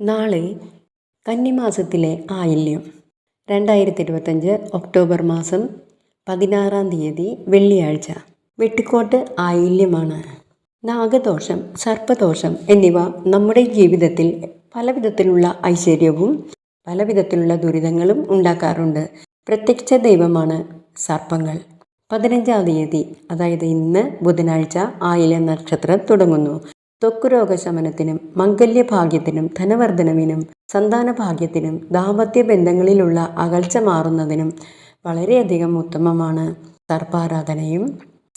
നാളെ കന്നിമാസത്തിലെ ആയില്യം. രണ്ടായിരത്തി ഇരുപത്തഞ്ച് ഒക്ടോബർ മാസം പതിനാറാം തീയതി വെള്ളിയാഴ്ച. വെട്ടിക്കോട്ട് ആയില്യമാണ്. നാഗദോഷം സർപ്പദോഷം എന്നിവ നമ്മുടെ ജീവിതത്തിൽ പലവിധത്തിലുള്ള ഐശ്വര്യവും പലവിധത്തിലുള്ള ദുരിതങ്ങളും ഉണ്ടാക്കാറുണ്ട്. പ്രത്യക്ഷ ദൈവമാണ് സർപ്പങ്ങൾ. പതിനഞ്ചാം തീയതി അതായത് ഇന്ന് ബുധനാഴ്ച ആയില്യ നക്ഷത്രം തുടങ്ങുന്നു. ത്വക്ക് രോഗശമനത്തിനും മംഗല്യഭാഗ്യത്തിനും ധനവർദ്ധനവിനും സന്താന ഭാഗ്യത്തിനും ദാമ്പത്യ ബന്ധങ്ങളിലുള്ള അകൽച്ച മാറുന്നതിനും വളരെയധികം ഉത്തമമാണ് സർപ്പാരാധനയും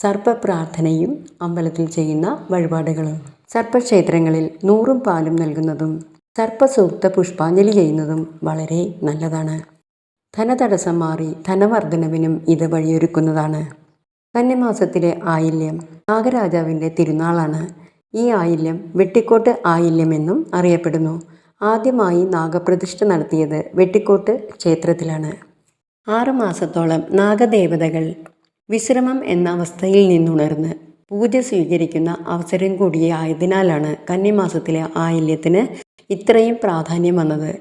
സർപ്പപ്രാർത്ഥനയും അമ്പലത്തിൽ ചെയ്യുന്ന വഴിപാടുകളും. സർപ്പക്ഷേത്രങ്ങളിൽ നൂറും പാലും നൽകുന്നതും സർപ്പസൂക്ത പുഷ്പാഞ്ജലി ചെയ്യുന്നതും വളരെ നല്ലതാണ്. ധനതടസ്സം മാറി ധനവർദ്ധനവിനും ഇത് വഴിയൊരുക്കുന്നതാണ്. കന്യമാസത്തിലെ ആയില്യം നാഗരാജാവിന്റെ തിരുനാളാണ്. ഈ ആയില്യം വെട്ടിക്കോട്ട് ആയില്യമെന്നും അറിയപ്പെടുന്നു. ആദ്യമായി നാഗപ്രതിഷ്ഠ നടത്തിയത് വെട്ടിക്കോട്ട് ക്ഷേത്രത്തിലാണ്. ആറുമാസത്തോളം നാഗദേവതകൾ വിശ്രമം എന്ന അവസ്ഥയിൽ നിന്നുണർന്ന് പൂജ സ്വീകരിക്കുന്ന അവസരം കൂടിയായതിനാലാണ് കന്നിമാസത്തിലെ ആയില്യത്തിന് ഇത്രയും പ്രാധാന്യം വന്നത്.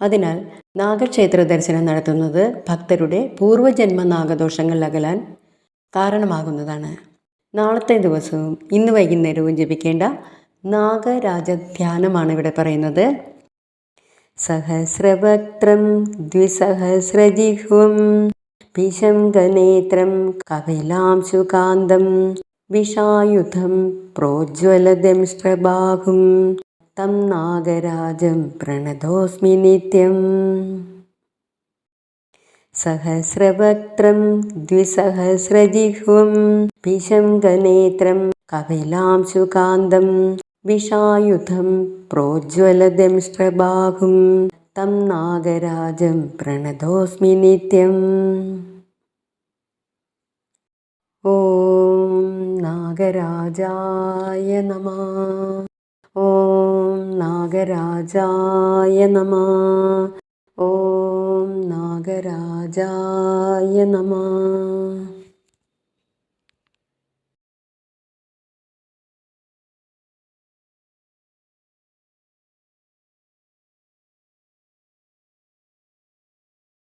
അതിനാൽ നാഗക്ഷേത്ര ദർശനം നടത്തുന്നത് ഭക്തരുടെ പൂർവജന്മ നാഗദോഷങ്ങൾ അകലാൻ കാരണമാകുന്നതാണ്. നാളത്തെ ദിവസവും ഇന്ന് വൈകുന്നേരവും ജപിക്കേണ്ട നാഗരാജ ധ്യാനമാണ് ഇവിടെ പറയുന്നത്. സഹസ്രവക്ത്രം ദ്വിസഹസ്രജിഹ്വം പിശങ്കനേത്രം കപിലാംശുകാന്തം വിഷായുധം പ്രോജ്വലദംഷ്ട്രബാഹും തം നാഗരാജം പ്രണതോസ്മി നിത്യം. സഹസ്രവക്ത്രം ദ്വിസഹസ്രജിഹ്വം പിശങ്കനേത്രം കപിലാംശുകാന്തം വിഷായുധം പ്രോജ്വലദംഷ്ട്രബാഹും തം നാഗരാജം പ്രണതോസ്മി നിത്യം. ഓം നാഗരാജായ നമ. ഓം നാഗരാജായ നമ. ഓം നാഗരാജായ നമ.